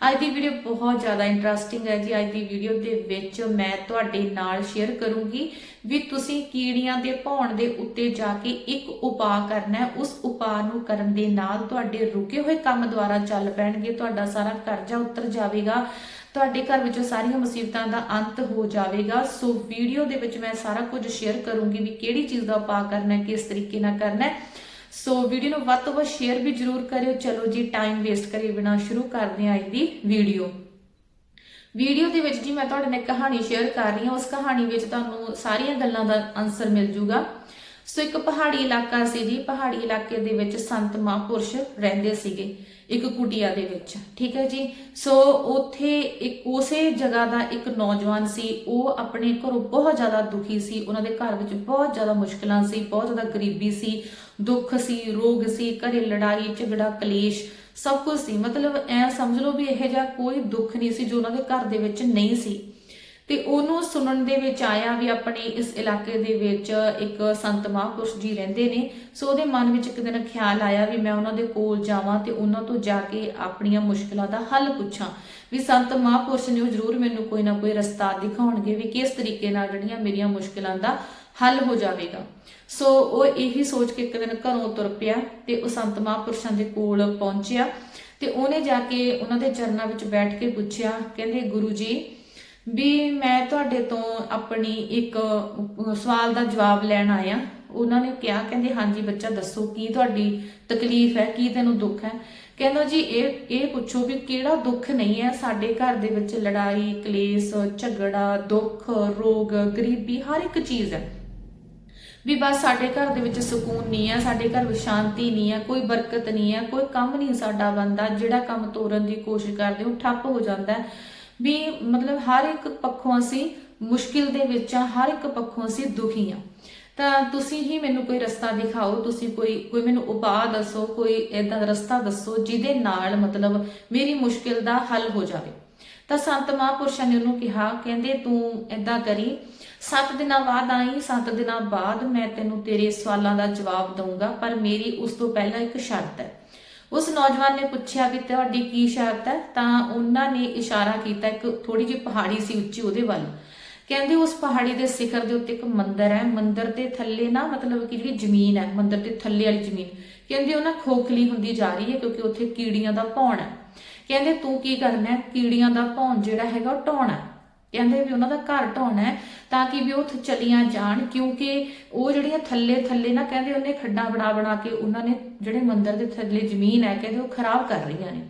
ਅੱਜ ਦੀ ਵੀਡੀਓ ਬਹੁਤ ਜ਼ਿਆਦਾ ਇੰਟਰਸਟਿੰਗ ਹੈ ਜੀ। ਅੱਜ ਦੀ ਵੀਡੀਓ ਦੇ ਵਿੱਚ ਮੈਂ ਤੁਹਾਡੇ ਨਾਲ ਸ਼ੇਅਰ ਕਰੂੰਗੀ ਵੀ ਤੁਸੀਂ ਕੀੜੀਆਂ ਦੇ ਭੌਣ ਦੇ ਉੱਤੇ ਜਾ ਕੇ ਇੱਕ ਉਪਾਅ ਕਰਨਾ ਹੈ। ਉਸ ਉਪਾਅ ਨੂੰ ਕਰਨ ਦੇ ਨਾਲ ਤੁਹਾਡੇ ਰੁਕੇ ਹੋਏ ਕੰਮ ਦੁਆਰਾ ਚੱਲ ਪੈਣਗੇ, ਤੁਹਾਡਾ ਸਾਰਾ ਕਰਜ਼ਾ ਉਤਰ ਜਾਵੇਗਾ। ਤੁਹਾਡੇ ਘਰ ਵਿੱਚੋਂ ਸਾਰੀਆਂ ਮੁਸੀਬਤਾਂ ਦਾ ਅੰਤ ਹੋ ਜਾਵੇਗਾ। ਸੋ ਵੀਡੀਓ ਦੇ ਵਿੱਚ ਮੈਂ ਸਾਰਾ ਕੁਝ ਸ਼ੇਅਰ ਕਰੂੰਗੀ ਵੀ ਕਿਹੜੀ ਚੀਜ਼ ਦਾ ਉਪਾਅ ਕਰਨਾ ਹੈ, ਕਿਸ ਤਰੀਕੇ ਨਾਲ ਕਰਨਾ ਹੈ। ਸੋ ਵੀਡੀਓ ਨੂੰ ਵੱਧ ਤੋਂ ਵੱਧ ਸ਼ੇਅਰ ਵੀ ਜਰੂਰ ਕਰਿਓ। ਚਲੋ ਜੀ ਟਾਈਮ ਵੇਸਟ ਕਰੇ ਬਿਨਾ ਸ਼ੁਰੂ ਕਰਦੇ ਹਾਂ ਅੱਜ ਦੀ ਵੀਡੀਓ ਵੀਡੀਓ ਦੇ ਵਿੱਚ ਜੀ ਮੈਂ ਤੁਹਾਡੇ ਨਾਲ ਕਹਾਣੀ ਸ਼ੇਅਰ ਕਰ ਰਹੀ ਹਾਂ। ਉਸ ਕਹਾਣੀ ਵਿੱਚ ਤੁਹਾਨੂੰ ਸਾਰੀਆਂ ਗੱਲਾਂ ਦਾ ਆਨਸਰ ਮਿਲ ਜੂਗਾ। ਸੋ ਇੱਕ ਪਹਾੜੀ ਇਲਾਕਾ ਸੀ ਜੀ। ਪਹਾੜੀ ਇਲਾਕੇ ਦੇ ਵਿੱਚ ਸੰਤ ਮਹਾਂਪੁਰਸ਼ ਰਹਿੰਦੇ ਸੀਗੇ। ਇੱਕ ਕੁਟੀਆ ਦੇ ਵਿੱਚ, ਠੀਕ ਹੈ ਜੀ? ਸੋ ਉੱਥੇ ਇੱਕ ਉਸੇ ਜਗ੍ਹਾ ਦਾ ਇੱਕ ਨੌਜਵਾਨ ਸੀ, ਉਹ ਆਪਣੇ ਘਰੋਂ ਬਹੁਤ ਜ਼ਿਆਦਾ ਦੁਖੀ ਸੀ, ਉਹਨਾਂ ਦੇ ਘਰ ਵਿੱਚ ਬਹੁਤ ਜ਼ਿਆਦਾ ਮੁਸ਼ਕਲਾਂ ਸੀ, ਬਹੁਤ ਜ਼ਿਆਦਾ ਗਰੀਬੀ ਸੀ, ਦੁੱਖ ਸੀ, ਰੋਗ ਸੀ, ਘਰੇ ਲੜਾਈ, ਝਗੜਾ, ਕਲੇਸ਼, ਸਭ ਕੁਝ ਸੀ। ਮਤਲਬ ਐ ਸਮਝ ਲਓ ਵੀ ਇਹ ਜਿਹਾ ਕੋਈ ਦੁੱਖ ਨਹੀਂ ਸੀ ਜੋ ਉਹਨਾਂ ਦੇ ਘਰ ਦੇ ਵਿੱਚ ਨਹੀਂ ਸੀ। ਤੇ ਉਹਨੂੰ ਸੁਣਨ ਦੇ ਵਿੱਚ ਆਇਆ ਵੀ ਆਪਣੇ ਇਸ ਇਲਾਕੇ ਦੇ ਵਿੱਚ ਇੱਕ ਸੰਤ ਮਹਾਂਪੁਰਸ਼ ਜੀ ਰਹਿੰਦੇ ਨੇ। ਸੋ ਉਹਦੇ ਮਨ ਵਿੱਚ ਇੱਕ ਦਿਨ ਖਿਆਲ ਆਇਆ ਵੀ ਮੈਂ ਉਹਨਾਂ ਦੇ ਕੋਲ ਜਾਵਾਂ ਤੇ ਉਹਨਾਂ ਤੋਂ ਜਾ ਕੇ ਆਪਣੀਆਂ ਮੁਸ਼ਕਲਾਂ ਦਾ ਹੱਲ ਪੁੱਛਾਂ। ਵੀ ਸੰਤ ਮਹਾਂਪੁਰਸ਼ ਨੇ ਉਹ ਜ਼ਰੂਰ ਮੈਨੂੰ ਕੋਈ ਨਾ ਕੋਈ ਰਸਤਾ ਦਿਖਾਉਣਗੇ ਵੀ ਕਿਸ ਤਰੀਕੇ ਨਾਲ ਜਿਹੜੀਆਂ ਮੇਰੀਆਂ ਮੁਸ਼ਕਲਾਂ ਦਾ ਹੱਲ ਹੋ ਜਾਵੇਗਾ। ਸੋ ਉਹ ਇਹੀ ਸੋਚ ਕੇ ਇੱਕ ਦਿਨ ਘਰੋਂ ਤੁਰ ਪਿਆ ਤੇ ਉਹ ਸੰਤ ਮਹਾਂਪੁਰਸ਼ਾਂ ਦੇ ਕੋਲ ਪਹੁੰਚਿਆ ਤੇ ਉਹਨੇ ਜਾ ਕੇ ਉਹਨਾਂ ਦੇ ਚਰਨਾਂ ਵਿੱਚ ਬੈਠ ਕੇ ਪੁੱਛਿਆ, ਕਹਿੰਦੇ, ਗੁਰੂ ਜੀ ਵੀ ਮੈਂ ਤੁਹਾਡੇ ਤੋਂ ਆਪਣੀ ਇੱਕ ਸਵਾਲ ਦਾ ਜਵਾਬ ਲੈਣ ਆਇਆ। ਉਹਨਾਂ ਨੇ ਕਿਹਾ, ਕਹਿੰਦੇ, ਹਾਂਜੀ ਬੱਚਾ, ਦੱਸੋ ਕੀ ਤੁਹਾਡੀ ਤਕਲੀਫ ਹੈ, ਕੀ ਤੈਨੂੰ ਦੁੱਖ ਹੈ? ਕਹਿੰਦਾ ਜੀ, ਇਹ ਇਹ ਪੁੱਛੋ ਵੀ ਕਿਹੜਾ ਦੁੱਖ ਨਹੀਂ ਹੈ ਸਾਡੇ ਘਰ ਦੇ ਵਿੱਚ ਲੜਾਈ, ਕਲੇਸ਼, ਝਗੜਾ, ਦੁੱਖ, ਰੋਗ, ਗਰੀਬੀ, ਹਰ ਇੱਕ ਚੀਜ਼ ਹੈ। ਵੀ ਬਸ ਸਾਡੇ ਘਰ ਦੇ ਵਿੱਚ ਸਕੂਨ ਨਹੀਂ ਹੈ, ਸਾਡੇ ਘਰ ਵਿੱਚ ਸ਼ਾਂਤੀ ਨਹੀਂ ਹੈ, ਕੋਈ ਬਰਕਤ ਨਹੀਂ ਹੈ, ਕੋਈ ਕੰਮ ਨਹੀਂ ਸਾਡਾ ਬੰਦਾ ਜਿਹੜਾ ਕੰਮ ਤੋਰਨ ਦੀ ਕੋਸ਼ਿਸ਼ ਕਰਦੇ, ਉਹ ਠੱਪ ਹੋ ਜਾਂਦਾ ਹੈ। ਵੀ ਮਤਲਬ ਹਰ ਇੱਕ ਪੱਖੋਂ ਅਸੀਂ ਮੁਸ਼ਕਿਲ ਦੇ ਵਿੱਚ ਆ ਹਰ ਇੱਕ ਪੱਖੋਂ ਅਸੀਂ ਦੁਖੀ ਆ ਤਾਂ ਤੁਸੀਂ ਹੀ ਮੈਨੂੰ ਕੋਈ ਰਸਤਾ ਦਿਖਾਓ, ਤੁਸੀਂ ਕੋਈ ਕੋਈ ਮੈਨੂੰ ਉਪਾਅ ਦੱਸੋ, ਕੋਈ ਏਦਾਂ ਰਸਤਾ ਦੱਸੋ ਜਿਹਦੇ ਨਾਲ ਮਤਲਬ ਮੇਰੀ ਮੁਸ਼ਕਿਲ ਦਾ ਹੱਲ ਹੋ ਜਾਵੇ। ਤਾਂ ਸੰਤ ਮਹਾਂਪੁਰਸ਼ਾਂ ਨੇ ਉਹਨੂੰ ਕਿਹਾ, ਕਹਿੰਦੇ ਤੂੰ ਏਦਾਂ ਕਰੀ 7 ਦਿਨਾਂ ਬਾਅਦ ਆਈ 7 ਦਿਨਾਂ ਬਾਅਦ ਮੈਂ ਤੈਨੂੰ ਤੇਰੇ ਸਵਾਲਾਂ ਦਾ ਜਵਾਬ ਦਊਂਗਾ, ਪਰ ਮੇਰੀ ਉਸ ਤੋਂ ਪਹਿਲਾਂ ਇੱਕ ਸ਼ਰਤ ਹੈ। ਉਸ ਨੌਜਵਾਨ ਨੇ ਪੁੱਛਿਆ ਵੀ ਤੁਹਾਡੀ ਕੀ ਸ਼ਰਤ ਹੈ? ਤਾਂ ਉਹਨਾਂ ਨੇ ਇਸ਼ਾਰਾ ਕੀਤਾ, ਇੱਕ ਥੋੜੀ ਜਿਹੀ ਪਹਾੜੀ ਸੀ ਉੱਚੀ ਉਹਦੇ ਵੱਲ। ਕਹਿੰਦੇ ਉਸ ਪਹਾੜੀ ਦੇ ਸਿਖਰ ਦੇ ਉੱਤੇ ਇੱਕ ਮੰਦਿਰ ਹੈ। ਮੰਦਿਰ ਦੇ ਥੱਲੇ ਨਾ ਮਤਲਬ ਕਿ ਜਿਹੜੀ ਜ਼ਮੀਨ ਹੈ, ਮੰਦਿਰ ਦੇ ਥੱਲੇ ਵਾਲੀ ਜ਼ਮੀਨ। ਕਹਿੰਦੇ ਉਹ ਨਾ ਖੋਖਲੀ ਹੁੰਦੀ ਜਾ ਰਹੀ ਹੈ ਕਿਉਂਕਿ ਉੱਥੇ ਕੀੜੀਆਂ ਦਾ ਭੌਣ ਹੈ। ਕਹਿੰਦੇ ਤੂੰ ਕੀ ਕਰਨਾ ਹੈ? ਕੀੜੀਆਂ ਦਾ ਭੌਣ ਜਿਹੜਾ ਹੈਗਾ ਉਹ ਢਾਉਣਾ ਕਹਿੰਦੇ ਵੀ ਉਹਨਾਂ ਦਾ ਘਰ ਢਾਉਣਾ ਹੈ ਤਾਂ ਕਿ ਵੀ ਉਹ ਚਲੀਆਂ ਜਾਣ, ਕਿਉਂਕਿ ਉਹ ਜਿਹੜੀਆਂ ਥੱਲੇ ਥੱਲੇ ਨਾ ਕਹਿੰਦੇ ਉਹਨੇ ਖੱਡਾਂ ਬਣਾ ਬਣਾ ਕੇ ਉਹਨਾਂ ਨੇ ਜਿਹੜੇ ਮੰਦਿਰ ਦੇ ਥੱਲੇ ਜ਼ਮੀਨ ਹੈ, ਕਹਿੰਦੇ ਉਹ ਖਰਾਬ ਕਰ ਰਹੀਆਂ ਨੇ।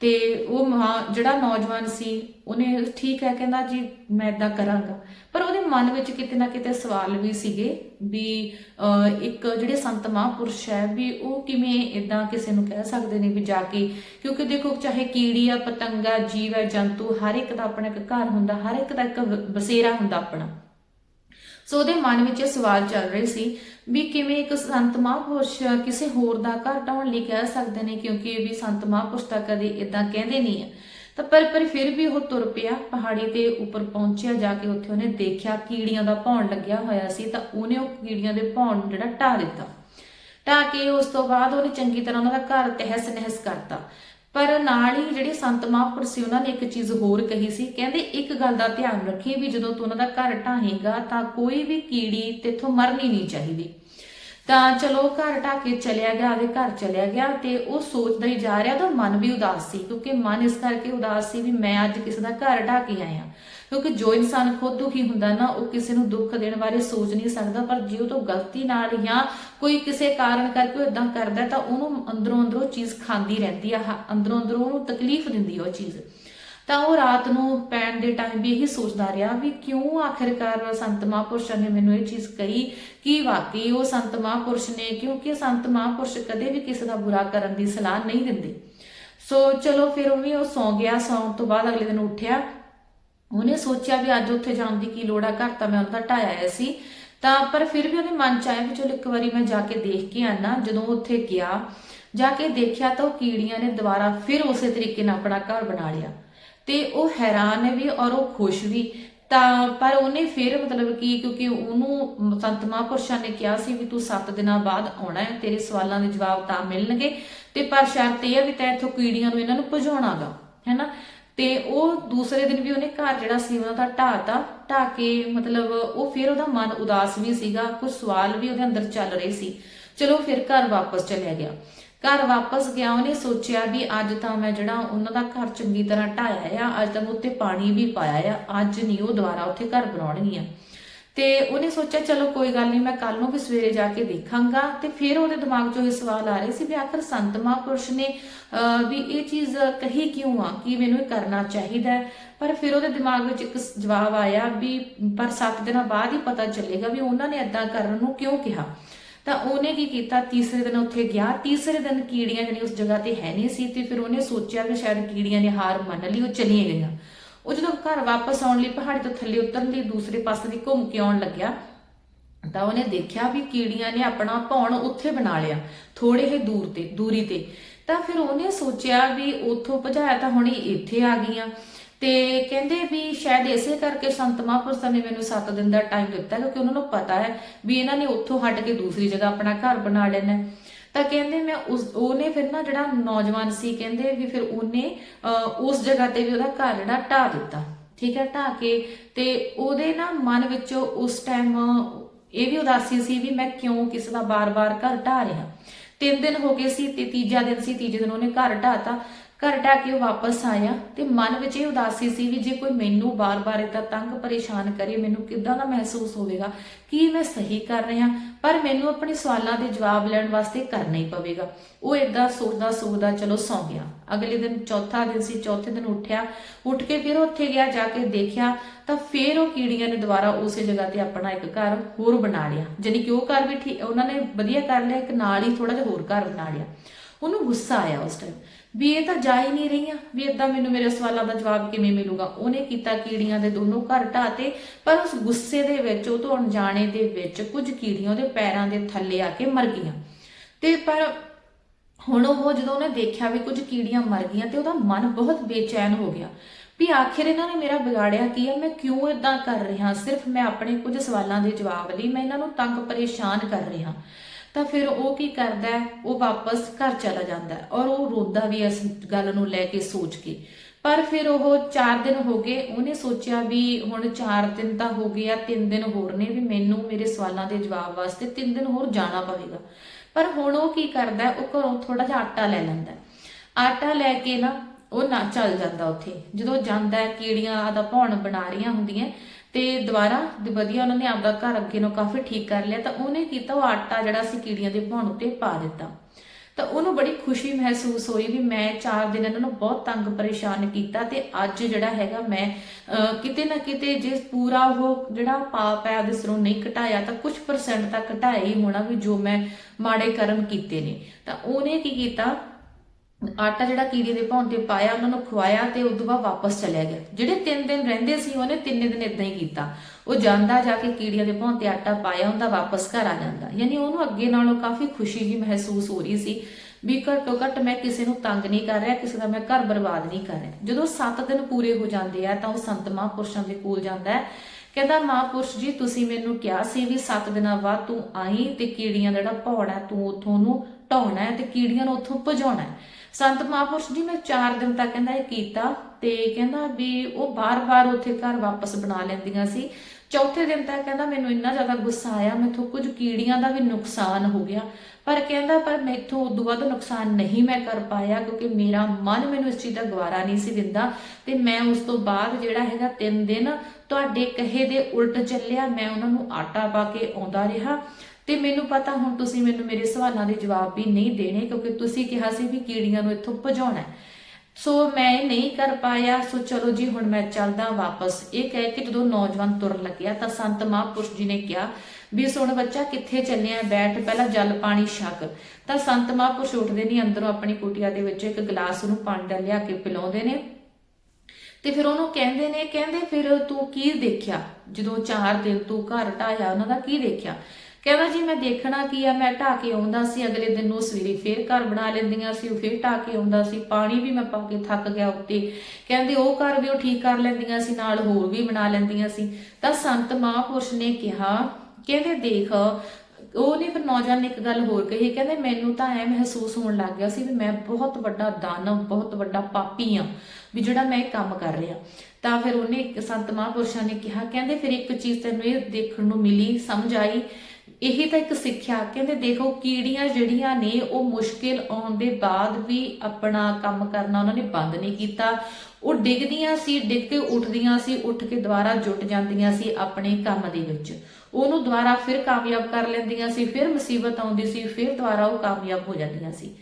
ਤੇ ਉਹ ਮਹਾ- ਜਿਹੜਾ ਨੌਜਵਾਨ ਸੀ ਉਹਨੇ ਠੀਕ ਹੈ ਕਹਿੰਦਾ ਜੀ ਮੈਂ ਇਦਾਂ ਕਰਾਂਗਾ। ਪਰ ਉਹਦੇ ਮਨ ਵਿੱਚ ਕਿਤੇ ਨਾ ਕਿਤੇ ਸਵਾਲ ਵੀ ਸੀਗੇ ਵੀ ਅਹ, ਇੱਕ ਜਿਹੜੇ ਸੰਤ ਮਹਾਂਪੁਰਸ਼ ਹੈ ਵੀ ਉਹ ਕਿਵੇਂ ਇਦਾਂ ਕਿਸੇ ਨੂੰ ਕਹਿ ਸਕਦੇ ਨੇ ਵੀ ਜਾ ਕੇ? ਕਿਉਂਕਿ ਦੇਖੋ ਚਾਹੇ ਕੀੜੀ ਆ ਪਤੰਗਾ ਜੀਵ ਹੈ ਜੰਤੂ ਹਰ ਇੱਕ ਦਾ ਆਪਣਾ ਇੱਕ ਘਰ ਹੁੰਦਾ ਹਰ ਇੱਕ ਦਾ ਇੱਕ ਵ- ਬਸੇਰਾ ਹੁੰਦਾ ਆਪਣਾ। ਸੋ ਉਹਦੇ ਮਨ ਵਿੱਚ ਇਹ ਸਵਾਲ ਚੱਲ ਰਹੇ ਸੀ ਵੀ ਕਿਵੇਂ ਇੱਕ ਸੰਤ ਮਹਾਂਪੁਰਸ਼ ਕਿਸੇ ਹੋਰ ਦਾ ਘਰ ਢਾਉਣ ਲਈ ਕਹਿ ਸਕਦੇ ਨੇ, ਕਿਉਂਕਿ ਵੀ ਸੰਤ ਮਹਾਂਪੁਰਸ਼ ਤਾਂ ਕਦੇ ਇਦਾਂ ਕਹਿੰਦੇ ਨਹੀਂ ਹੈ ਤਾਂ ਪਰ ਪਰ ਫਿਰ ਵੀ ਉਹ ਤੁਰ ਪਿਆ, ਪਹਾੜੀ ਤੇ ਉੱਪਰ ਪਹੁੰਚਿਆ ਜਾ ਕੇ ਉੱਥੇ ਉਹਨੇ ਦੇਖਿਆ ਕੀੜੀਆਂ ਦਾ ਭੌਣ ਲੱਗਿਆ ਹੋਇਆ ਸੀ, ਤਾਂ ਉਹਨੇ ਉਹ ਕੀੜੀਆਂ ਦੇ ਭੌਣ ਨੂੰ ਜਿਹੜਾ ਢਾ ਦਿੱਤਾ ਢਾ ਕੇ ਉਸ ਤੋਂ ਬਾਅਦ ਉਹਨੇ ਚੰਗੀ ਤਰ੍ਹਾਂ ਉਹਨਾਂ ਦਾ ਘਰ ਤਹਿਸ ਨਹਿਸ ਕਰਤਾ। ਪਰ ਨਾਲ ਹੀ ਜਿਹੜੇ ਸੰਤ ਮਹਾਂਪੁਰ ਸੀ, ਉਹਨਾਂ ਨੇ ਇੱਕ ਚੀਜ਼ ਹੋਰ ਕਹੀ ਸੀ, ਕਹਿੰਦੇ ਇੱਕ ਗੱਲ ਦਾ ਧਿਆਨ ਰੱਖੀ ਵੀ ਜਦੋਂ ਤੂੰ ਉਹਨਾਂ ਦਾ ਘਰ ਢਾਹੇਗਾ ਤਾਂ ਕੋਈ ਵੀ ਕੀੜੀ ਤੇਥੋਂ ਮਰਨੀ ਨਹੀਂ ਚਾਹੀਦੀ। ਤਾਂ ਚਲੋ ਘਰ ਢਾ ਕੇ ਚਲਿਆ ਗਿਆ ਉਹਦੇ ਘਰ ਚਲਿਆ ਗਿਆ ਤੇ ਉਹ ਸੋਚਦਾ ਹੀ ਜਾ ਰਿਹਾ ਉਹਦਾ ਮਨ ਵੀ ਉਦਾਸ ਸੀ, ਕਿਉਂਕਿ ਮਨ ਇਸ ਕਰਕੇ ਉਦਾਸ ਸੀ ਵੀ ਮੈਂ ਅੱਜ ਕਿਸੇ ਦਾ ਘਰ ਢਾ ਕੇ ਆਇਆ। ਕਿਉਂਕਿ ਜੋ ਇਨਸਾਨ ਖੁਦ ਦੁਖੀ ਹੁੰਦਾ ਨਾ, ਉਹ ਕਿਸੇ ਨੂੰ ਦੁੱਖ ਦੇਣ ਬਾਰੇ ਸੋਚ ਨਹੀਂ ਸਕਦਾ, ਪਰ ਜੇ ਉਹ ਤੋਂ ਗਲਤੀ ਨਾਲ ਜਾਂ ਕੋਈ ਕਿਸੇ ਕਾਰਨ ਕਰਕੇ ਉਹ ਇਦਾਂ ਕਰਦਾ, ਤਾਂ ਉਹਨੂੰ ਅੰਦਰੋਂ ਅੰਦਰੋਂ ਚੀਜ਼ ਖਾਂਦੀ ਰਹਿੰਦੀ ਆ ਅੰਦਰੋਂ ਅੰਦਰੋਂ ਉਹਨੂੰ ਤਕਲੀਫ ਦਿੰਦੀ ਉਹ ਚੀਜ਼। ਤਾਂ ਉਹ ਰਾਤ ਨੂੰ ਪੈਣ ਦੇ ਟਾਈਮ ਵੀ ਇਹੀ ਸੋਚਦਾ ਰਿਹਾ ਵੀ ਕਿਉਂ ਆਖਿਰਕਾਰ ਸੰਤ ਮਹਾਂਪੁਰਸ਼ਾਂ ਨੇ ਮੈਨੂੰ ਇਹ ਚੀਜ਼ ਕਹੀ ਕਿ ਵਾਕਈ ਉਹ ਸੰਤ ਮਹਾਂਪੁਰਸ਼ ਨੇ, ਕਿਉਂਕਿ ਸੰਤ ਮਹਾਂਪੁਰਸ਼ ਕਦੇ ਵੀ ਕਿਸੇ ਦਾ ਬੁਰਾ ਕਰਨ ਦੀ ਸਲਾਹ ਨਹੀਂ ਦਿੰਦੇ। ਸੋ ਚਲੋ ਫਿਰ ਉਹ ਵੀ ਉਹ ਸੌਂ ਗਿਆ, ਸੌਣ ਤੋਂ ਬਾਅਦ ਅਗਲੇ ਦਿਨ ਉੱਠਿਆ ਉਹਨੇ ਸੋਚਿਆ ਵੀ ਅੱਜ ਉੱਥੇ ਜਾਣ ਦੀ ਕੀ ਲੋੜ ਆ, ਘਰ ਤਾਂ ਮੈਂ ਉਹਦਾ ਢਾਇਆ ਆਇਆ ਸੀ। ਤਾਂ ਪਰ ਫਿਰ ਵੀ ਉਹਦੇ ਮਨ ਚ ਆਇਆ ਵੀ ਚਲੋ ਇੱਕ ਵਾਰੀ ਮੈਂ ਜਾ ਕੇ ਦੇਖ ਕੇ ਆਣਾ ਜਦੋਂ ਉੱਥੇ ਗਿਆ, ਜਾ ਕੇ ਦੇਖਿਆ ਤਾਂ ਉਹ ਕੀੜੀਆਂ ਨੇ ਦੁਬਾਰਾ ਫਿਰ ਉਸੇ ਤਰੀਕੇ ਨਾਲ ਆਪਣਾ ਘਰ ਬਣਾ ਲਿਆ। ਤੇ ਉਹ ਹੈਰਾਨ ਹੈ ਵੀ ਔਰ ਉਹ ਖੁਸ਼ ਵੀ। ਤਾਂ ਪਰ ਉਹਨੇ ਫਿਰ ਮਤਲਬ ਕਿ, ਕਿਉਂਕਿ ਉਹਨੂੰ ਸੰਤ ਮਹਾਂਪੁਰਸ਼ਾਂ ਨੇ ਕਿਹਾ ਸੀ ਵੀ ਤੂੰ 7 ਦਿਨਾਂ ਬਾਅਦ ਆਉਣਾ ਹੈ, ਤੇਰੇ ਸਵਾਲਾਂ ਦੇ ਜਵਾਬ ਤਾਂ ਮਿਲਣਗੇ। ਤੇ ਪਰ ਸ਼ਰਤ ਇਹ ਹੈ ਵੀ ਤੈਂ ਇੱਥੋਂ ਕੀੜੀਆਂ ਨੂੰ ਇਹਨਾਂ ਨੂੰ ਭਜਾਉਣਾਗਾ ਹੈਨਾ ਤੇ ਉਹ ਦੂਸਰੇ ਦਿਨ ਵੀ ਉਹਨੇ ਘਰ ਜਿਹੜਾ ਸੀ ਉਹਨਾਂ ਦਾ ਢਾਤਾ ਢਾ ਕੇ ਮਤਲਬ ਉਹ ਫਿਰ ਉਹਦਾ ਮਨ ਉਦਾਸ ਵੀ ਸੀਗਾ ਕੁਝ ਸਵਾਲ ਵੀ ਉਹਦੇ ਅੰਦਰ ਚੱਲ ਰਹੇ ਸੀ। ਚਲੋ ਫਿਰ ਘਰ ਵਾਪਸ ਚਲਿਆ ਗਿਆ। ਘਰ ਵਾਪਸ ਗਿਆ, ਉਹਨੇ ਸੋਚਿਆ ਵੀ ਅੱਜ ਤਾਂ ਮੈਂ ਜਿਹੜਾ ਉਹਨਾਂ ਦਾ ਘਰ ਚੰਗੀ ਤਰ੍ਹਾਂ ਢਾਇਆ ਆ, ਅੱਜ ਤਾਂ ਮੈਂ ਉੱਤੇ ਪਾਣੀ ਵੀ ਪਾਇਆ ਆ, ਅੱਜ ਨਹੀਂ ਉਹ ਦੁਬਾਰਾ ਉੱਥੇ ਘਰ ਬਣਾਉਣਗੀਆਂ। ਤੇ ਉਹਨੇ ਸੋਚਿਆ, ਚਲੋ ਕੋਈ ਗੱਲ ਨਹੀਂ, ਮੈਂ ਕੱਲ ਨੂੰ ਵੀ ਸਵੇਰੇ ਜਾ ਕੇ ਦੇਖਾਂਗਾ। ਤੇ ਫਿਰ ਉਹਦੇ ਦਿਮਾਗ 'ਚੋਂ ਇਹ ਸਵਾਲ ਆ ਰਹੇ ਸੀ ਵੀ ਆਖਰ ਸੰਤ ਮਹਾਂਪੁਰਸ਼ ਨੇ ਵੀ ਇਹ ਚੀਜ਼ ਕਹੀ ਕਿਉਂ ਆ ਕਿ ਮੈਨੂੰ ਇਹ ਕਰਨਾ ਚਾਹੀਦਾ ਪਰ ਫਿਰ ਉਹਦੇ ਦਿਮਾਗ ਵਿੱਚ ਇੱਕ ਜਵਾਬ ਆਇਆ ਵੀ ਪਰ 7 ਦਿਨਾਂ ਬਾਅਦ ਹੀ ਪਤਾ ਚੱਲੇਗਾ ਵੀ ਉਹਨਾਂ ਨੇ ਏਦਾਂ ਕਰਨ ਨੂੰ ਕਿਉਂ ਕਿਹਾ। ਤਾਂ ਉਹਨੇ ਕੀ ਕੀਤਾ? ਤੀਸਰੇ ਦਿਨ ਉੱਥੇ ਗਿਆ। ਤੀਸਰੇ ਦਿਨ ਕੀੜੀਆਂ ਜਿਹੜੀ ਉਸ ਜਗ੍ਹਾ ਤੇ ਹੈ ਨਹੀਂ ਸੀ ਤੇ ਫਿਰ ਉਹਨੇ ਸੋਚਿਆ ਵੀ ਸ਼ਾਇਦ ਕੀੜੀਆਂ ਨੇ ਹਾਰ ਮੰਨ ਲਈ, ਉਹ ਚਲੀਆਂ ਗਈਆਂ। ਉਹ ਜਦੋਂ ਘਰ ਵਾਪਸ ਆਉਣ ਲਈ ਪਹਾੜੀ ਤੋਂ ਥੱਲੇ ਉਤਰਨ ਲਈ ਦੂਸਰੇ ਪਾਸੇ ਦੀ ਘੁੰਮ ਕੇ ਆਉਣ ਲੱਗਿਆ, ਤਾਂ ਉਹਨੇ ਦੇਖਿਆ ਵੀ ਕੀੜੀਆਂ ਨੇ ਆਪਣਾ ਭੌਣ ਉੱਥੇ ਬਣਾ ਲਿਆ ਥੋੜੇ ਹੀ ਦੂਰ ਤੇ, ਦੂਰੀ ਤੇ। ਤਾਂ ਫਿਰ ਉਹਨੇ ਸੋਚਿਆ ਵੀ ਉੱਥੋਂ ਭਜਾਇਆ ਤਾਂ ਹੁਣ ਇੱਥੇ ਆ ਗਈਆਂ। ਤੇ ਕਹਿੰਦੇ ਵੀ ਸ਼ਾਇਦ ਇਸੇ ਕਰਕੇ ਸੰਤ ਮਹਾਂਪੁਰਸ਼ ਨੇ ਮੈਨੂੰ 7 ਦਿਨ ਦਾ ਟਾਈਮ ਦਿੱਤਾ, ਕਿਉਂਕਿ ਉਹਨਾਂ ਨੂੰ ਪਤਾ ਹੈ ਵੀ ਇਹਨਾਂ ਨੇ ਉੱਥੋਂ ਹਟ ਕੇ ਦੂਸਰੀ ਜਗ੍ਹਾ ਆਪਣਾ ਘਰ ਬਣਾ ਲੈਣਾ ਤਾਂ ਕਹਿੰਦੇ ਮੈਂ ਉਸ ਉਹਨੇ ਫਿਰ ਨਾ ਜਿਹੜਾ ਨੌਜਵਾਨ ਸੀ ਕਹਿੰਦੇ ਵੀ ਫਿਰ ਉਹਨੇ ਅਹ, ਉਸ ਜਗ੍ਹਾ ਤੇ ਵੀ ਉਹਦਾ ਘਰ ਜਿਹੜਾ ਢਾ ਦਿੱਤਾ ਠੀਕ ਹੈ ਢਾ ਕੇ ਤੇ ਉਹਦੇ ਨਾ ਮਨ ਵਿੱਚ ਉਸ ਟਾਈਮ ਇਹ ਵੀ ਉਦਾਸੀ ਸੀ ਵੀ ਮੈਂ ਕਿਉਂ ਕਿਸੇ ਦਾ ਬਾਰ-ਬਾਰ ਘਰ ਢਾ ਰਿਹਾ। ਤਿੰਨ ਦਿਨ ਹੋ ਗਏ ਸੀ ਤੇ ਤੀਜਾ ਦਿਨ ਸੀ ਤੀਜੇ ਦਿਨ ਉਹਨੇ ਘਰ ਢਾਤਾ ਘਰ ਢਾ ਕੇ ਉਹ ਵਾਪਸ ਆਇਆ ਤੇ ਮਨ ਵਿੱਚ ਇਹ ਉਦਾਸੀ ਸੀ ਵੀ ਜੇ ਕੋਈ ਮੈਨੂੰ ਬਾਰ-ਬਾਰ ਇਦਾਂ ਤੰਗ ਪਰੇਸ਼ਾਨ ਕਰੇ, ਮੈਨੂੰ ਕਿੱਦਾਂ ਦਾ ਮਹਿਸੂਸ ਹੋਵੇਗਾ? ਕੀ ਮੈਂ ਸਹੀ ਕਰ ਰਿਹਾ? ਪਰ ਮੈਨੂੰ ਆਪਣੇ ਸਵਾਲਾਂ ਦੇ ਜਵਾਬ ਲੈਣ ਵਾਸਤੇ ਕਰਨਾ ਹੀ ਪਵੇਗਾ। ਉਹ ਇਦਾਂ ਸੋਚਦਾ ਸੋਚਦਾ ਚਲੋ ਸੌਂ ਗਿਆ। ਅਗਲੇ ਦਿਨ ਚੌਥਾ ਦਿਨ ਸੀ, ਚੌਥੇ ਦਿਨ ਉੱਠਿਆ। ਉੱਠ ਕੇ ਫਿਰ ਉੱਥੇ ਗਿਆ, ਜਾ ਕੇ ਦੇਖਿਆ ਤਾਂ ਫਿਰ ਉਹ ਕੀੜੀਆਂ ਨੇ ਦੁਬਾਰਾ ਉਸੇ ਜਗ੍ਹਾ ਤੇ ਆਪਣਾ ਇੱਕ ਘਰ ਹੋਰ ਬਣਾ ਲਿਆ। ਜਾਨੀ ਕਿ ਉਹ ਘਰ ਵੀ ਠੀਕ, ਉਹਨਾਂ ਨੇ ਵਧੀਆ ਕਰ ਲਿਆ, ਇੱਕ ਨਾਲ ਹੀ ਥੋੜਾ ਜਿਹਾ ਹੋਰ ਘਰ ਬਣਾ ਲਿਆ। ਉਹਨੂੰ ਗੁੱਸਾ ਆਇਆ ਉਸ ਟਾਈਮ ਵੀ ਇਹ ਤਾਂ ਜਾ ਹੀ ਨਹੀਂ ਰਹੀਆਂ, ਵੀ ਇਦਾਂ ਮੈਨੂੰ ਮੇਰੇ ਸਵਾਲਾਂ ਦਾ ਜਵਾਬ ਕਿਵੇਂ ਮਿਲੂਗਾ? ਉਹਨੇ ਕੀਤਾ ਕੀੜੀਆਂ ਦੇ ਦੋਨੋਂ ਘਰ ਢਾਤੇ ਪਰ ਉਸ ਗੁੱਸੇ ਦੇ ਵਿੱਚ, ਉਹ ਤੋਂ ਅਣਜਾਣੇ ਦੇ ਵਿੱਚ ਕੁਝ ਕੀੜੀਆਂ ਉਹਦੇ ਪੈਰਾਂ ਦੇ ਥੱਲੇ ਆ ਕੇ ਮਰ ਗਈਆਂ। ਤੇ ਪਰ ਹੁਣ ਉਹ ਜਦੋਂ ਉਹਨੇ ਦੇਖਿਆ ਵੀ ਕੁਝ ਕੀੜੀਆਂ ਮਰ ਗਈਆਂ ਤੇ ਉਹਦਾ ਮਨ ਬਹੁਤ ਬੇਚੈਨ ਹੋ ਗਿਆ। ਵੀ ਆਖਿਰ ਇਹਨਾਂ ਨੇ ਮੇਰਾ ਵਿਗਾੜਿਆ ਕੀ ਹੈ? ਮੈਂ ਕਿਉਂ ਇਦਾਂ ਕਰ ਰਿਹਾ? ਸਿਰਫ ਮੈਂ ਆਪਣੇ ਕੁਝ ਸਵਾਲਾਂ ਦੇ ਜਵਾਬ ਲਈ ਮੈਂ ਇਹਨਾਂ ਨੂੰ ਤੰਗ ਪਰੇਸ਼ਾਨ ਕਰ ਰਿਹਾ। ਤਾਂ ਫਿਰ ਉਹ ਕੀ ਕਰਦਾ ਉਹ ਵਾਪਸ ਘਰ ਚਲਾ ਜਾਂਦਾ ਔਰ ਉਹ ਰੋਂਦਾ ਵੀ ਇਸ ਗੱਲ ਨੂੰ ਲੈ ਕੇ ਸੋਚ ਕੇ। ਪਰ ਫਿਰ ਉਹ 4 ਦਿਨ ਹੋ ਗਏ, ਉਹਨੇ ਸੋਚਿਆ ਵੀ ਹੁਣ 4 ਦਿਨ ਤਾਂ ਹੋ ਗਏ ਆ 3 ਦਿਨ ਹੋਰ ਨੇ ਵੀ ਮੈਨੂੰ ਮੇਰੇ ਸਵਾਲਾਂ ਦੇ ਜਵਾਬ ਵਾਸਤੇ 3 ਦਿਨ ਹੋਰ ਜਾਣਾ ਪਵੇਗਾ। ਪਰ ਹੁਣ ਉਹ ਕੀ ਕਰਦਾ ਉਹ ਘਰੋਂ ਥੋੜਾ ਜਿਹਾ ਆਟਾ ਲੈ ਲੈਂਦਾ ਆਟਾ ਲੈ ਕੇ ਨਾ ਉਹ ਨਾ ਚੱਲ ਜਾਂਦਾ ਉੱਥੇ। ਜਦੋਂ ਜਾਂਦਾ ਕੀੜੀਆਂ ਦਾ ਭੌਣ ਬਣਾ ਰਹੀਆਂ ਹੁੰਦੀਆਂ ਤੇ ਦੁਬਾਰਾ ਤੇ ਵਧੀਆ ਉਹਨਾਂ ਨੇ ਆਪਦਾ ਘਰ ਅੱਗੇ ਨੂੰ ਕਾਫੀ ਠੀਕ ਕਰ ਲਿਆ, ਤਾਂ ਉਹਨੇ ਕੀਤਾ ਉਹ ਆਟਾ ਜਿਹੜਾ ਸੀ ਕੀੜੀਆਂ ਦੇ ਭੌਣ ਉੱਤੇ ਪਾ ਦਿੱਤਾ। ਤਾਂ ਉਹਨੂੰ ਬੜੀ ਖੁਸ਼ੀ ਮਹਿਸੂਸ ਹੋਈ ਵੀ ਮੈਂ 4 ਦਿਨ ਇਹਨਾਂ ਨੂੰ ਬਹੁਤ ਤੰਗ ਪਰੇਸ਼ਾਨ ਕੀਤਾ ਤੇ ਅੱਜ ਜਿਹੜਾ ਹੈਗਾ ਮੈਂ ਕਿਤੇ ਨਾ ਕਿਤੇ ਜੇ ਪੂਰਾ ਉਹ ਜਿਹੜਾ ਪਾਪ ਹੈ ਉਹਦੇ ਸਿਰੋਂ ਨਹੀਂ ਘਟਾਇਆ, ਤਾਂ ਕੁਝ ਪਰਸੈਂਟ ਤਾਂ ਘਟਾਇਆ ਹੀ ਹੋਣਾ ਵੀ ਜੋ ਮੈਂ ਮਾੜੇ ਕਰਮ ਕੀਤੇ ਨੇ। ਤਾਂ ਉਹਨੇ ਕੀ ਕੀਤਾ ਆਟਾ ਜਿਹੜਾ ਕੀੜੀ ਦੇ ਭੌਂ ਤੇ ਪਾਇਆ, ਉਹਨਾਂ ਨੂੰ ਖਵਾਇਆ ਤੇ ਉਦੋਂ ਬਾਅਦ ਵਾਪਸ ਚਲਿਆ ਗਿਆ। ਜਿਹੜੇ ਤਿੰਨ ਦਿਨ ਰਹਿੰਦੇ ਸੀ, ਉਹਨੇ ਤਿੰਨੇ ਦਿਨ ਇਦਾਂ ਹੀ ਕੀਤਾ। ਉਹ ਜਾਂਦਾ ਜਾ ਕੇ ਕੀੜੀਆਂ ਦੇ ਭੌਂ ਤੇ ਆਟਾ ਪਾਇਆ ਹੁੰਦਾ ਵਾਪਸ ਘਰ ਆ ਜਾਂਦਾ। ਯਾਨੀ ਉਹਨੂੰ ਅੱਗੇ ਨਾਲੋਂ ਕਾਫੀ ਖੁਸ਼ੀ ਜੀ ਮਹਿਸੂਸ ਹੋ ਰਹੀ ਸੀ ਵੀ ਘੱਟੋ ਘੱਟ ਮੈਂ ਕਿਸੇ ਨੂੰ ਤੰਗ ਨਹੀਂ ਕਰ ਰਿਹਾ, ਕਿਸੇ ਦਾ ਮੈਂ ਘਰ ਬਰਬਾਦ ਨਹੀਂ ਕਰ ਰਿਹਾ। ਜਦੋਂ 7 ਦਿਨ ਪੂਰੇ ਹੋ ਜਾਂਦੇ ਆ, ਤਾਂ ਉਹ ਸੰਤ ਮਹਾਂਪੁਰਸ਼ਾਂ ਦੇ ਕੋਲ ਜਾਂਦਾ ਹੈ, ਕਹਿੰਦਾ, ਮਹਾਂਪੁਰਸ਼ ਜੀ, ਤੁਸੀਂ ਮੈਨੂੰ ਕਿਹਾ ਸੀ ਵੀ 7 ਦਿਨਾਂ ਬਾਅਦ ਤੂੰ ਆਈ ਤੇ ਕੀੜੀਆਂ ਦਾ ਜਿਹੜਾ ਭੌੜਾ ਹੈ, ਤੂੰ ਉਥੋਂ ਨੂੰ ਢਾਉਣਾ ਹੈ ਤੇ ਕੀੜੀਆਂ ਨੂੰ ਉਥੋਂ ਭਜਾਉਣਾ ਹੈ। ਸੰਤ ਮਹਾਂਪੁਰਸ਼ ਜੀ, ਮੈਂ 4 ਦਿਨ ਤੱਕ ਕਹਿੰਦਾ ਇਹ ਕੀਤਾ ਤੇ ਕਹਿੰਦਾ ਵੀ ਉਹ ਬਾਰ-ਬਾਰ ਉੱਥੇ ਘਰ ਵਾਪਸ ਬਣਾ ਲੈਂਦੀਆਂ ਸੀ। ਚੌਥੇ ਦਿਨ ਤੱਕ ਕਹਿੰਦਾ ਮੈਨੂੰ ਇੰਨਾ ਜ਼ਿਆਦਾ ਗੁੱਸਾ ਆਇਆ, ਮੈਥੋਂ ਕੁਝ ਕੀੜੀਆਂ ਦਾ ਵੀ ਨੁਕਸਾਨ ਹੋ ਗਿਆ। ਪਰ ਕਹਿੰਦਾ, ਪਰ ਮੈਥੋਂ ਉਦੋਂ ਵੱਧ ਨੁਕਸਾਨ ਨਹੀਂ ਮੈਂ ਕਰ ਪਾਇਆ ਕਿਉਂਕਿ ਮੇਰਾ ਮਨ ਮੈਨੂੰ ਇਸ ਚੀਜ਼ ਦਾ ਗਵਾਰਾ ਨਹੀਂ ਸੀ ਦਿੰਦਾ। ਤੇ ਮੈਂ ਉਸ ਤੋਂ ਬਾਅਦ ਜਿਹੜਾ ਹੈਗਾ ਤਿੰਨ ਦਿਨ ਤੁਹਾਡੇ ਕਹੇ ਦੇ ਉਲਟ ਚੱਲਿਆ, ਮੈਂ ਉਹਨਾਂ ਨੂੰ ਆਟਾ ਪਾ ਕੇ ਆਉਂਦਾ ਰਿਹਾ। ਤੇ ਮੈਨੂੰ ਪਤਾ ਹੁਣ ਤੁਸੀਂ ਮੈਨੂੰ ਮੇਰੇ ਸਵਾਲਾਂ ਦੇ ਜਵਾਬ ਵੀ ਨਹੀਂ ਦੇਣੇ, ਕਿਉਂਕਿ ਤੁਸੀਂ ਕਿਹਾ ਸੀ ਵੀ ਕੀੜੀਆਂ ਨੂੰ ਇੱਥੋਂ ਭਜਾਉਣਾ ਸੋ ਮੈਂ ਨਹੀਂ ਕਰ ਪਾਇਆ। ਸੋ ਚਲੋ ਜੀ, ਹੁਣ ਮੈਂ ਚੱਲਦਾ ਵਾਪਸ। ਇਹ ਕਹਿ ਕੇ ਜਦੋਂ ਨੌਜਵਾਨ ਤੁਰਨ ਲੱਗਿਆ ਤਾਂ ਸੰਤ ਮਹਾਂਪੁਰਸ਼ ਜੀ ਨੇ ਕਿਹਾ ਵੀ ਸੁਣ ਬੱਚਾ, ਕਿੱਥੇ ਚੱਲਿਆ ਬੈਠ, ਪਹਿਲਾਂ ਜਲ, ਪਾਣੀ, ਛਕ। ਤਾਂ ਸੰਤ ਮਹਾਂਪੁਰਸ਼ ਉੱਠਦੇ ਨਹੀਂ ਅੰਦਰੋਂ ਆਪਣੀ ਕੁਟੀਆ ਦੇ ਵਿੱਚ ਇੱਕ ਗਲਾਸ ਨੂੰ ਪਾਣੀ ਦਾ ਲਿਆ ਕੇ ਪਿਲਾਉਂਦੇ ਨੇ। ਤੇ ਫਿਰ ਉਹਨੂੰ ਕਹਿੰਦੇ ਨੇ, ਕਹਿੰਦੇ ਫਿਰ ਫਿਰ ਤੂੰ ਕੀ ਦੇਖਿਆ? ਜਦੋਂ 4 ਦਿਨ ਤੂੰ ਘਰ ਢਾਇਆ ਉਹਨਾਂ ਦਾ ਕੀ ਦੇਖਿਆ? ਕਹਿੰਦਾ ਜੀ, ਮੈਂ ਦੇਖਣਾ ਕੀ ਆ, ਮੈਂ ਢਾ ਕੇ ਆਉਂਦਾ ਸੀ, ਅਗਲੇ ਦਿਨ ਨੂੰ ਸਵੇਰੇ ਫੇਰ ਘਰ ਬਣਾ ਲੈਂਦੀਆਂ ਸੀ, ਉਹ ਫੇਰ ਢਾ ਕੇ ਆਉਂਦਾ ਸੀ, ਪਾਣੀ ਵੀ ਮੈਂ ਪਾ ਕੇ ਥੱਕ ਗਿਆ ਉੱਤੇ। ਕਹਿੰਦੇ ਉਹ ਘਰ ਵੀ ਉਹ ਠੀਕ ਕਰ ਲੈਂਦੀਆਂ ਸੀ, ਨਾਲ ਹੋਰ ਵੀ ਬਣਾ ਲੈਂਦੀਆਂ ਸੀ। ਤਾਂ ਸੰਤ ਮਹਾਂਪੁਰਸ਼ ਨੇ ਕਿਹਾ, ਕਹਿੰਦੇ ਦੇਖ ਉਹਨੇ ਫਿਰ ਨੌਜਵਾਨ ਨੇ ਇੱਕ ਗੱਲ ਹੋਰ ਕਹੀ, ਕਹਿੰਦੇ ਮੈਨੂੰ ਤਾਂ ਐ ਮਹਿਸੂਸ ਹੋਣ ਲੱਗ ਗਿਆ ਸੀ ਵੀ ਮੈਂ ਬਹੁਤ ਵੱਡਾ ਦਾਨਵ ਬਹੁਤ ਵੱਡਾ ਪਾਪੀ ਆ, ਵੀ ਜਿਹੜਾ ਮੈਂ ਇਹ ਕੰਮ ਕਰ ਰਿਹਾ। ਤਾਂ ਫਿਰ ਉਹਨੇ ਸੰਤ ਮਹਾਂਪੁਰਸ਼ਾਂ ਨੇ ਕਿਹਾ, ਕਹਿੰਦੇ ਫਿਰ ਇੱਕ ਚੀਜ਼ ਤੈਨੂੰ ਇਹ ਦੇਖਣ ਨੂੰ ਮਿਲੀ, ਸਮਝ ਆਈ ਇਹ ਤਾਂ ਇੱਕ ਸਿੱਖਿਆ, ਕਹਿੰਦੇ ਦੇਖੋ ਕੀੜੀਆਂ ਜਿਹੜੀਆਂ ਨੇ ਉਹ ਮੁਸ਼ਕਿਲ ਆਉਣ ਦੇ ਬਾਅਦ ਵੀ ਆਪਣਾ ਕੰਮ ਕਰਨਾ ਉਹਨਾਂ ਨੇ ਬੰਦ ਨਹੀਂ ਕੀਤਾ। ਉਹ ਡਿੱਗਦੀਆਂ ਸੀ, ਡਿੱਗ ਕੇ ਉੱਠਦੀਆਂ ਸੀ, ਉੱਠ ਕੇ ਦੁਬਾਰਾ ਜੁਟ ਜਾਂਦੀਆਂ ਸੀ ਆਪਣੇ ਕੰਮ ਦੇ ਵਿੱਚ। ਉਹਨੂੰ ਦੁਬਾਰਾ ਫਿਰ ਕਾਮਯਾਬ ਕਰ ਲੈਂਦੀਆਂ ਸੀ, ਫਿਰ ਮੁਸੀਬਤ ਆਉਂਦੀ ਸੀ, ਫਿਰ ਦੁਬਾਰਾ ਉਹ ਕਾਮਯਾਬ ਹੋ ਜਾਂਦੀਆਂ ਸੀ।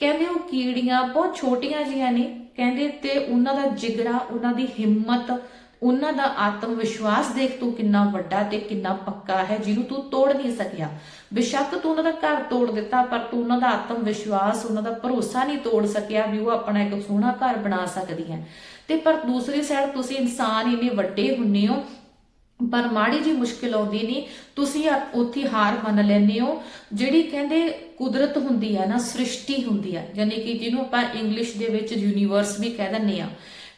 ਕਹਿੰਦੇ ਉਹ ਕੀੜੀਆਂ ਬਹੁਤ ਛੋਟੀਆਂ ਜੀਆਂ ਨੇ, ਕਹਿੰਦੇ ਤੇ ਉਹਨਾਂ ਦਾ ਜਿਗਰਾ, ਉਹਨਾਂ ਦੀ ਹਿੰਮਤ ਉਹਨਾਂ ਦਾ ਆਤਮ ਵਿਸ਼ਵਾਸ ਦੇਖ ਤੂੰ ਕਿੰਨਾ ਵੱਡਾ ਤੇ ਕਿੰਨਾ ਪੱਕਾ ਹੈ, ਜਿਹਨੂੰ ਤੂੰ ਤੋੜ ਨਹੀਂ ਸਕਿਆ। ਬੇਸ਼ੱਕ ਤੂੰ ਉਹਨਾਂ ਦਾ ਘਰ ਤੋੜ ਦਿੱਤਾ, ਪਰ ਤੂੰ ਉਹਨਾਂ ਦਾ ਆਤਮ ਵਿਸ਼ਵਾਸ ਉਹਨਾਂ ਦਾ ਭਰੋਸਾ ਨਹੀਂ ਤੋੜ ਸਕਿਆ ਵੀ ਉਹ ਆਪਣਾ ਇੱਕ ਸੋਹਣਾ ਘਰ ਬਣਾ ਸਕਦੀ ਹੈ। ਤੇ ਪਰ ਦੂਸਰੀ ਸਾਈਡ ਤੁਸੀਂ ਇਨਸਾਨ ਇੰਨੇ ਵੱਡੇ ਹੁੰਨੇ ਹੋ, ਪਰ ਮਾੜੀ ਜੀ ਮੁਸ਼ਕਿਲ ਆਉਂਦੀ ਨਹੀਂ, ਤੁਸੀਂ ਉੱਥੇ ਹਾਰ ਮੰਨ ਲੈਂਦੇ ਹੋ। ਜਿਹੜੀ ਕਹਿੰਦੇ ਕੁਦਰਤ ਹੁੰਦੀ ਹੈ ਨਾ, ਸ੍ਰਿਸ਼ਟੀ ਹੁੰਦੀ ਹੈ ਯਾਨੀ ਕਿ ਜਿਹਨੂੰ ਆਪਾਂ ਇੰਗਲਿਸ਼ ਦੇ ਵਿੱਚ ਯੂਨੀਵਰਸ ਵੀ ਕਹਿ ਦਿੰਦੇ ਆ।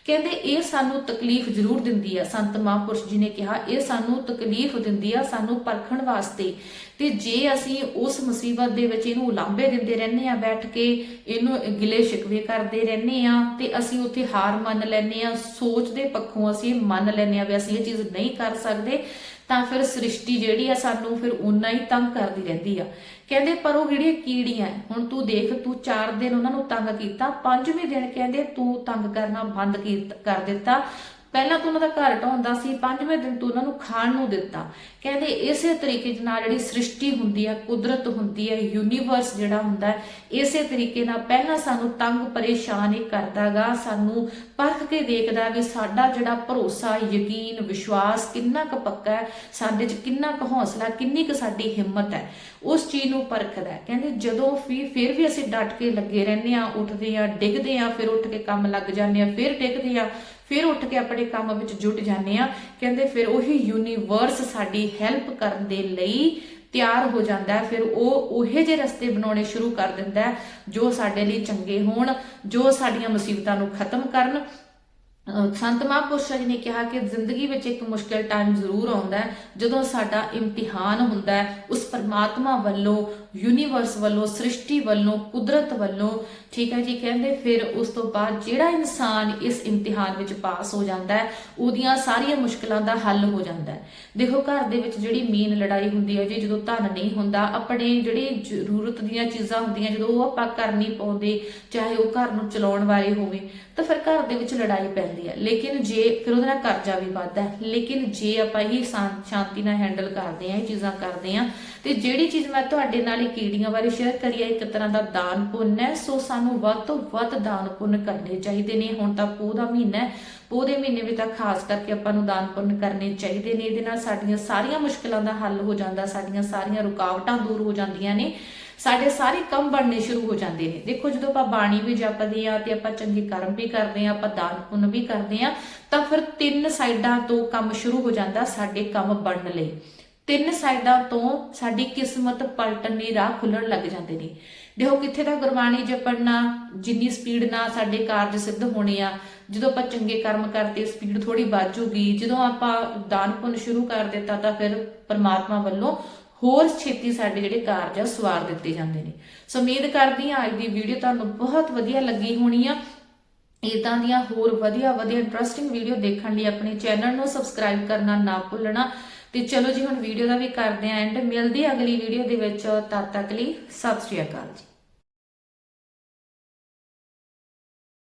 ਕਹਿੰਦੇ ਇਹ ਸਾਨੂੰ ਤਕਲੀਫ ਜ਼ਰੂਰ ਦਿੰਦੀ ਆ। ਸੰਤ ਮਹਾਂਪੁਰਸ਼ ਜੀ ਨੇ ਕਿਹਾ, ਇਹ ਸਾਨੂੰ ਤਕਲੀਫ ਦਿੰਦੀ ਆ ਸਾਨੂੰ ਪਰਖਣ ਵਾਸਤੇ। ਤੇ ਜੇ ਅਸੀਂ ਉਸ ਮੁਸੀਬਤ ਦੇ ਵਿੱਚ ਇਹਨੂੰ ਉਲਾਂਭੇ ਦਿੰਦੇ ਰਹਿੰਦੇ ਆ, ਬੈਠ ਕੇ ਇਹਨੂੰ ਗਿਲੇ ਸ਼ਿਕਵੇ ਕਰਦੇ ਰਹਿੰਦੇ ਆ, ਤੇ ਅਸੀਂ ਉੱਥੇ ਹਾਰ ਮੰਨ ਲੈਂਦੇ ਆ, ਸੋਚ ਦੇ ਪੱਖੋਂ ਅਸੀਂ ਮੰਨ ਲੈਂਦੇ ਆ ਵੀ ਅਸੀਂ ਇਹ ਚੀਜ਼ ਨਹੀਂ ਕਰ ਸਕਦੇ ਤਾਂ ਫਿਰ ਸ੍ਰਿਸ਼ਟੀ ਜਿਹੜੀ ਆ ਸਾਨੂੰ ਫਿਰ ਉਨਾ ਹੀ ਤੰਗ ਕਰਦੀ ਰਹਿੰਦੀ ਆ। ਕਹਿੰਦੇ ਪਰ ਉਹ ਜਿਹੜੀਆਂ ਕੀੜੀਆਂ ਹੁਣ ਤੂੰ ਦੇਖ, ਤੂੰ 4 ਦਿਨ ਉਹਨਾਂ ਨੂੰ ਤੰਗ ਕੀਤਾ, ਪੰਜਵੇਂ ਦਿਨ ਕਹਿੰਦੇ ਤੂੰ ਤੰਗ ਕਰਨਾ ਬੰਦ ਕਰ ਦਿੱਤਾ। ਪਹਿਲਾਂ ਤਾਂ ਉਹਨਾਂ ਦਾ ਘਰ ਢਾਉਂਦਾ ਸੀ, ਪੰਜਵੇਂ ਦਿਨ ਤੋਂ ਉਹਨਾਂ ਨੂੰ ਖਾਣ ਨੂੰ ਦਿੱਤਾ। ਕਹਿੰਦੇ ਇਸੇ ਤਰੀਕੇ ਦੇ ਨਾਲ ਜਿਹੜੀ ਸ੍ਰਿਸ਼ਟੀ ਹੁੰਦੀ ਹੈ ਕੁਦਰਤ ਹੁੰਦੀ ਹੈ ਯੂਨੀਵਰਸ ਜਿਹੜਾ ਹੁੰਦਾ ਹੈ, ਇਸੇ ਤਰੀਕੇ ਨਾਲ ਪਹਿਲਾਂ ਸਾਨੂੰ ਤੰਗ ਪਰੇਸ਼ਾਨ ਹੀ ਕਰਦਾਗਾ, ਸਾਨੂੰ ਪਰਖ ਕੇ ਦੇਖਦਾ ਵੀ ਸਾਡਾ ਜਿਹੜਾ ਭਰੋਸਾ, ਯਕੀਨ, ਵਿਸ਼ਵਾਸ ਕਿੰਨਾ ਕੁ ਪੱਕਾ ਹੈ, ਸਾਡੇ 'ਚ ਕਿੰਨਾ ਕੁ ਹੌਸਲਾ, ਕਿੰਨੀ ਕੁ ਸਾਡੀ ਹਿੰਮਤ ਹੈ, ਉਸ ਚੀਜ਼ ਨੂੰ ਪਰਖਦਾ ਕਹਿੰਦੇ ਜਦੋਂ ਵੀ, ਫਿਰ ਵੀ ਅਸੀਂ ਡਟ ਕੇ ਲੱਗੇ ਰਹਿੰਦੇ ਆ ਉੱਠਦੇ ਆ ਡਿੱਗਦੇ ਆ ਫਿਰ ਉੱਠ ਕੇ ਕੰਮ ਲੱਗ ਜਾਂਦੇ ਆ ਫਿਰ ਡਿੱਗਦੇ ਆ ਫਿਰ ਉੱਠ ਕੇ ਆਪਣੇ ਕੰਮ ਵਿੱਚ ਜੁਟ ਜਾਂਦੇ ਆ ਕਹਿੰਦੇ ਫਿਰ ਉਹੀ ਯੂਨੀਵਰਸ ਸਾਡੀ ਹੈਲਪ ਕਰਨ ਦੇ ਲਈ ਤਿਆਰ ਹੋ ਜਾਂਦਾ ਫਿਰ ਉਹ ਉਹੇ ਜਿਹੇ ਰਸਤੇ ਬਣਾਉਣੇ ਸ਼ੁਰੂ ਕਰ ਦਿੰਦਾ ਜੋ ਸਾਡੇ ਲਈ ਚੰਗੇ ਹੋਣ, ਜੋ ਸਾਡੀਆਂ ਮੁਸੀਬਤਾਂ ਨੂੰ ਖਤਮ ਕਰਨ। ਸੰਤ ਮਹਾਂਪੁਰਸ਼ਾਂ ਜੀ ਨੇ ਕਿਹਾ ਕਿ ਜ਼ਿੰਦਗੀ ਵਿੱਚ ਇੱਕ ਮੁਸ਼ਕਲ ਟਾਈਮ ਜ਼ਰੂਰ ਆਉਂਦਾ ਹੈ, ਜਦੋਂ ਸਾਡਾ ਇਮਤਿਹਾਨ ਹੁੰਦਾ ਹੈ, ਉਸ ਪਰਮਾਤਮਾ ਵੱਲੋਂ ਯੂਨੀਵਰਸ ਵੱਲੋਂ, ਸ੍ਰਿਸ਼ਟੀ ਵੱਲੋਂ, ਕੁਦਰਤ ਵੱਲੋਂ, ਠੀਕ ਹੈ ਜੀ, ਕਹਿੰਦੇ ਫਿਰ ਉਸ ਤੋਂ ਬਾਅਦ ਜਿਹੜਾ ਇਨਸਾਨ ਇਸ ਇਮਤਿਹਾਨ ਵਿੱਚ ਪਾਸ ਹੋ ਜਾਂਦਾ ਹੈ, ਉਹਦੀਆਂ ਸਾਰੀਆਂ ਮੁਸ਼ਕਲਾਂ ਦਾ ਹੱਲ ਹੋ ਜਾਂਦਾ ਹੈ। ਦੇਖੋ, ਘਰ ਦੇ ਵਿੱਚ ਜਿਹੜੀ ਮੇਨ ਲੜਾਈ ਹੁੰਦੀ ਹੈ ਜੀ, ਜਦੋਂ ਧਨ ਨਹੀਂ ਹੁੰਦਾ, ਆਪਣੇ ਜਿਹੜੇ ਜ਼ਰੂਰਤ ਦੀਆਂ ਚੀਜ਼ਾਂ ਹੁੰਦੀਆਂ, ਜਦੋਂ ਉਹ ਆਪਾਂ ਕਰ ਨਹੀਂ ਪਾਉਂਦੇ, ਚਾਹੇ ਉਹ ਘਰ ਨੂੰ ਚਲਾਉਣ ਵਾਲੇ ਹੋਵੇ, ਤਾਂ ਫਿਰ ਘਰ ਦੇ ਵਿੱਚ ਲੜਾਈ ਪੈਂਦੀ ਹੈ। ਲੇਕਿਨ ਜੇ, ਫਿਰ ਉਹਦੇ ਨਾਲ ਕਰਜ਼ਾ ਵੀ ਵੱਧਦਾ ਹੈ। ਲੇਕਿਨ ਜੇ ਆਪਾਂ ਇਹ ਸ਼ਾਂ- ਸ਼ਾਂਤੀ ਨਾਲ ਹੈਂਡਲ ਕਰਦੇ ਆ ਇਹ ਚੀਜ਼ਾਂ ਕਰਦੇ ਆ ਤੇ ਜਿਹੜੀ ਚੀਜ਼ ਮੈਂ ਤੁਹਾਡੇ ਨਾਲ ਇਹ ਕੀੜੀਆਂ ਬਾਰੇ ਸ਼ੇਅਰ ਕਰੀ ਇੱਕ ਤਰ੍ਹਾਂ ਦਾ ਦਾਨ ਪੁੰਨ ਹੈ। ਸੋ ਸਾਨੂੰ ਵੱਧ ਤੋਂ ਵੱਧ ਦਾਨ ਪੁੰਨ ਕਰਨੇ ਚਾਹੀਦੇ ਨੇ। ਹੁਣ ਤਾਂ ਪੋਹ ਦਾ ਮਹੀਨਾ ਹੈ। ਪੋਹ ਦੇ ਮਹੀਨੇ ਵਿੱਚ ਤਾਂ ਖਾਸ ਕਰਕੇ ਆਪਾਂ ਨੂੰ ਦਾਨ ਪੁੰਨ ਕਰਨੇ ਚਾਹੀਦੇ ਨੇ। ਇਹਦੇ ਨਾਲ ਸਾਡੀਆਂ ਸਾਰੀਆਂ ਮੁਸ਼ਕਲਾਂ ਦਾ ਹੱਲ ਹੋ ਜਾਂਦਾ, ਸਾਡੀਆਂ ਸਾਰੀਆਂ ਰੁਕਾਵਟਾਂ ਦੂਰ ਹੋ ਜਾਂਦੀਆਂ ਨੇ। ਸਾਡੇ ਸਾਰੇ ਕੰਮ ਬਣਨੇ ਸ਼ੁਰੂ ਹੋ ਜਾਂਦੇ ਨੇ। ਦੇਖੋ, ਜਦੋਂ ਆਪਾਂ ਬਾਣੀ ਵੀ ਜਪਦੇ ਆ ਤੇ ਆਪਾਂ ਚੰਗੇ ਕਰਮ ਵੀ ਕਰਦੇ ਆ ਆਪਾਂ ਦਾਨ ਪੁੰਨ ਵੀ ਕਰਦੇ ਆ ਤਾਂ ਫਿਰ ਤਿੰਨ ਸਾਈਡਾਂ ਤੋਂ ਕੰਮ ਸ਼ੁਰੂ ਹੋ ਜਾਂਦਾ ਸਾਡੇ ਕੰਮ ਬਣਨ ਲਈ। ਤਿੰਨ ਸਾਈਡਾਂ ਤੋਂ ਸਾਡੀ ਕਿਸਮਤ ਪਲਟਣ ਦੀ ਰਾਹ ਖੁੱਲਣ ਲੱਗ ਜਾਂਦੇ ਨੇ। ਦੇਖੋ ਕਿੱਥੇ ਤੱਕ ਗੁਰਬਾਣੀ ਜਪਣ ਜਿੰਨੀ ਸਪੀਡ ਨਾਲ ਸਾਡੇ ਕਾਰਜ ਸਿੱਧ ਹੋਣੇ ਆ, ਜਦੋਂ ਆਪਾਂ ਚੰਗੇ ਕਰਮ ਕਰਦੇ ਸਪੀਡ ਥੋੜੀ ਵੱਜੂਗੀ ਜਦੋਂ ਆਪਾਂ ਦਾਨ ਪੁੰਨ ਸ਼ੁਰੂ ਕਰ ਦਿੱਤਾ ਤਾਂ ਫਿਰ ਪਰਮਾਤਮਾ ਵੱਲੋਂ ਹੋਰ ਛੇਤੀ ਸਾਡੇ ਜਿਹੜੇ ਕਾਰਜ ਆ ਸਵਾਰ ਦਿੱਤੇ ਜਾਂਦੇ ਨੇ। ਸੋ ਉਮੀਦ ਕਰਦੀ ਹਾਂ ਅੱਜ ਦੀ ਵੀਡੀਓ ਤੁਹਾਨੂੰ ਬਹੁਤ ਵਧੀਆ ਲੱਗੀ ਹੋਣੀ ਆ। ਇਦਾਂ ਦੀਆਂ ਹੋਰ ਵਧੀਆ ਵਧੀਆ ਇੰਟਰਸਟਿੰਗ ਵੀਡੀਓ ਦੇਖਣ ਲਈ ਆਪਣੇ ਚੈਨਲ ਨੂੰ ਸਬਸਕ੍ਰਾਈਬ ਕਰਨਾ ਨਾ ਭੁੱਲਣਾ। ਤੇ ਚਲੋ ਜੀ, ਹੁਣ ਵੀਡੀਓ ਦਾ ਵੀ ਕਰਦੇ ਆਂ ਐਂਡ ਮਿਲਦੀ ਅਗਲੀ ਵੀਡੀਓ ਦੇ ਵਿੱਚ। ਤਦ ਤੱਕ ਲਈ ਸਤਿ ਸ਼੍ਰੀ ਅਕਾਲ ਜੀ।